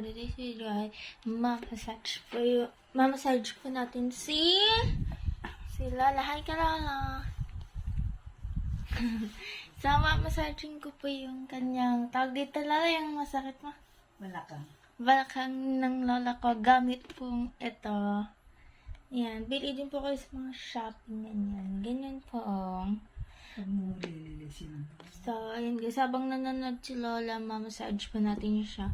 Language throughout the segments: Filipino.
today's video ay mamassage po yung, mamassage po natin si si Lala. Hi ka Lala! so, mamassaging ko po yung kanyang tawag dito Lala yung masakit mo. Wala ka. Balakang ng lola ko gamit pong ito. Yan, bili din po kayo sa mga shopping ganyan. Ganyan po. So, ayun guys, habang nanonood si Lola, mamassage pa natin siya.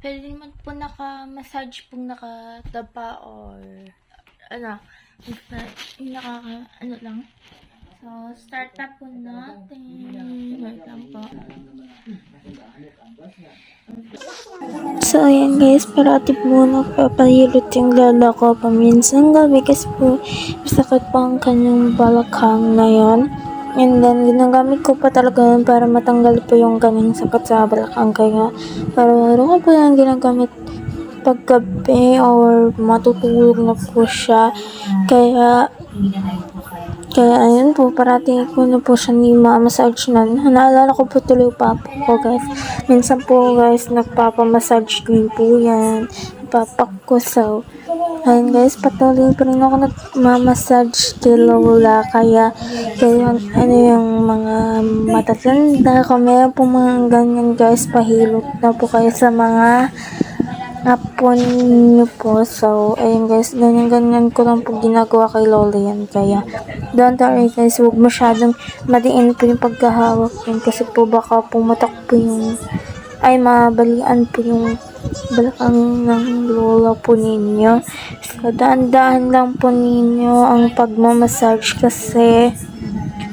Pwede naman po naka-massage pong nakatapa or ano, nakaka, ano lang. So, start na po natin. Wait lang po. So, ayan guys, parati po nagpapahilot yung lola ko paminsan gabi kasi po masakit po ang kanyang balakang na yon. And then, ginagamit ko pa talaga yun para matanggal po yung kanyang sakit sa balakang. Kaya, para ko po yung ginagamit paggabi or matutulog na po siya. Kaya, kaya ayun po, parati ko na po siya ni ma-massage na. Naalala ko po tuloy pa po guys. Minsan po guys, nagpapamassage din po yan. Papak ko. So, ayun guys, patuloy pa rin ako nagmamassage kay Lola. Kaya, kaya ano yung mga matatanda. Kung meron po mga ganyan guys, pahilot na po kayo sa mga hapon niyo po. So, ayun guys, ganyan-ganyan ko lang po ginagawa kay Lola yan. Kaya, don't worry guys, huwag masyadong madiin po yung pagkahawak yun. Kasi po baka pumatak po yung, ay mabalian po yung balakang ng lola po ninyo. So, daan-daan lang po ninyo ang pagmamassage kasi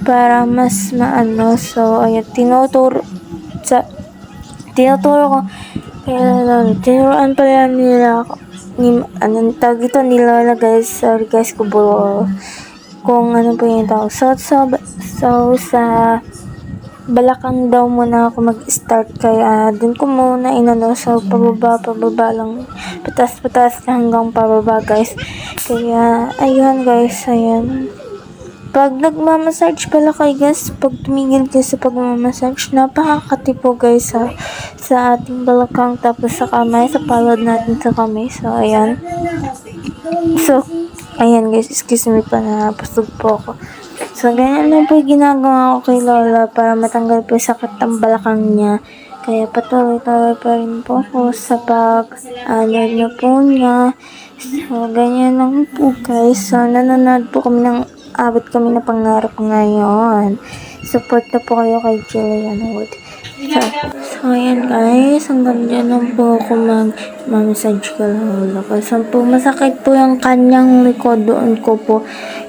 para mas maano. So, ayun, tinuturo, sa, tinuturo ko kaya lalo, tinuruan pala nila ako, ni, anong tawag ito ni Lola guys, sorry guys, kubo, kung ano po yung tawag. So, so, so, sa balakang daw muna ako mag-start, kaya dun ko muna inano, so, pababa, pababa lang, patas, patas hanggang pababa guys. Kaya, ayun guys, ayun. Pag nagmamassage pala kayo guys, pag tumigil kayo sa pagmamassage, napakakati po guys sa, sa ating balakang tapos sa kamay, sa palad natin sa kamay. So, ayan. So, ayan guys, excuse me pa na pasog po ako. So, ganyan lang po ginagawa ko kay Lola para matanggal po sakit ng balakang niya. Kaya patuloy-tuloy pa rin po ako sa pag ano niyo po niya. So, ganyan lang po guys. So, nanonood po kami ng abot kami na pangarap ngayon. Support na po kayo kay Jillian Wood. So, so ayan guys, hanggang dyan lang po ako mag-massage ko lang ulo ko. So po, masakit po yung kanyang likod doon ko po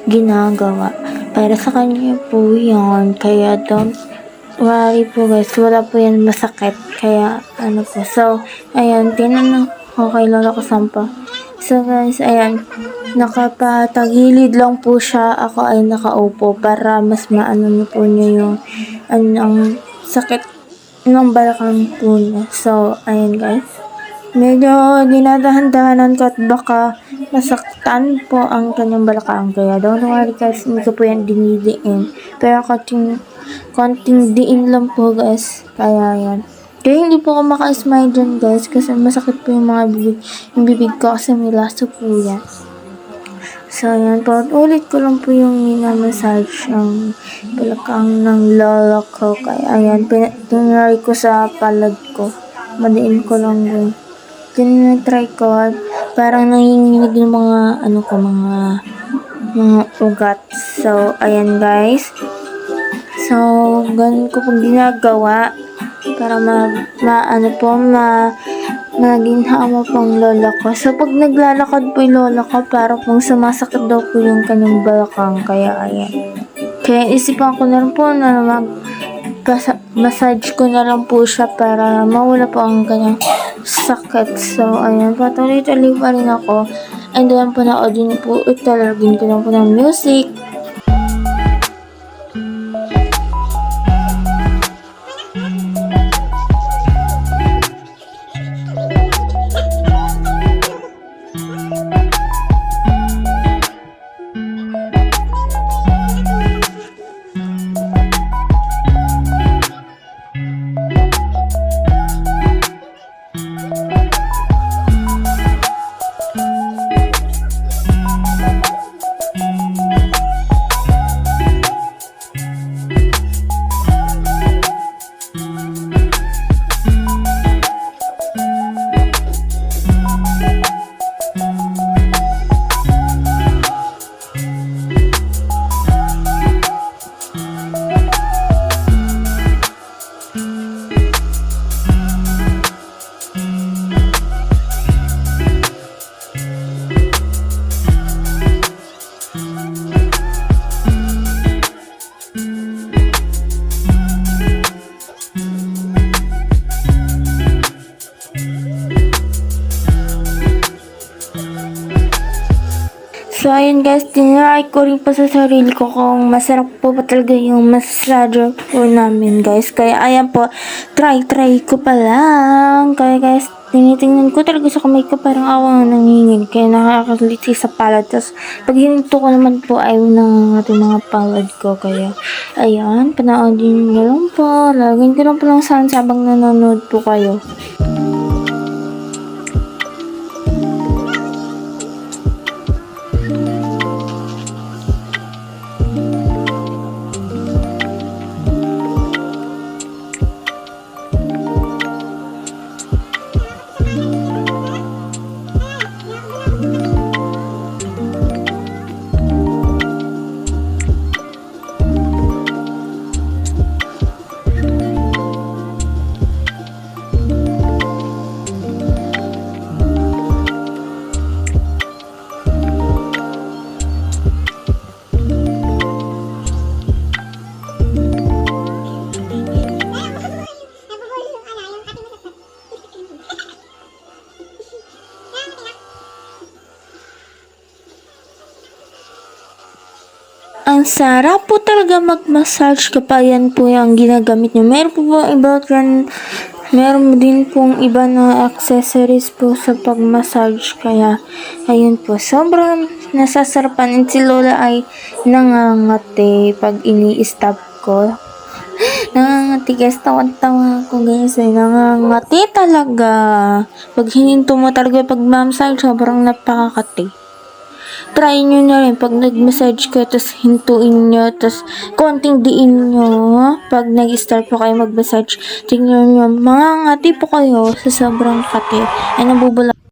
ginagawa. Para sa kanya po yan. Kaya don't worry po guys, wala po yan masakit. Kaya ano po. So, ayan, tinanong ko kay Lola ko sampa. So guys, ayan, nakapatagilid lang po siya. Ako ay nakaupo para mas maano niyo po niyo yung ano, sakit ng balakang po niya. So, ayan guys. Medyo dinadahan-dahanan ko at baka masaktan po ang kanyang balakang. Kaya don't worry guys, hindi ko po yan dinidiin. Pero konting, konting diin lang po guys. Kaya yan. Kaya hindi po ako maka-smile dyan guys kasi masakit po yung mga bibig, yung bibig ko kasi may laso po yan. So, yan po. Ulit ko lang po yung minamassage ng balakang ng lola ko. Kaya, ayan, pinari ko sa palad ko. Madiin ko lang yun. Tinatry ko parang nanginginig yung mga, ano ko, mga, mga ugat. So, ayan guys. So, ganun ko pong ginagawa para ma, ma ano po, ma, naginhawa pong lola ko. So, pag naglalakad po yung lola ko, parang pong sumasakit daw po yung kanyang balakang. Kaya, ayan. Kaya isipan ko na rin po na mag massage ko na lang po siya para mawala po ang kanyang sakit. So, ayan. Patuloy-tuloy pa rin ako. And then niyo po. Italagin ko lang po ng music. So, ayun guys, tinry ko rin po sa sarili ko kung masarap po ba talaga yung massage po namin guys. Kaya ayan po, try-try ko pa lang. Kaya guys, tinitingnan ko talaga sa kamay ko parang awang nangingin. Kaya nakakaliti sa palad. Tapos, pag hininto ko naman po ay nangangat yung mga palad ko. Kaya, ayan, panoodin nyo lang po. Lagyan ko lang po lang sounds habang nanonood po kayo. Ang sarap po talaga mag-massage kapag yan po yung ginagamit nyo. Meron po ba iba dyan, meron din pong iba na accessories po sa pag-massage. Kaya, ayun po, sobrang nasasarapan. And si Lola ay nangangati pag ini-stop ko. Nangangati guys, tawan-tawa ako guys ay nangangati talaga. Pag hininto mo talaga pag massage, sobrang napakakati try nyo na rin pag nag-massage kayo, tapos hintuin nyo, tapos konting diin nyo. Pag nag-start po kayo mag-massage, tingnan nyo, mga ngati po kayo sa sobrang kati. Ay, nabubula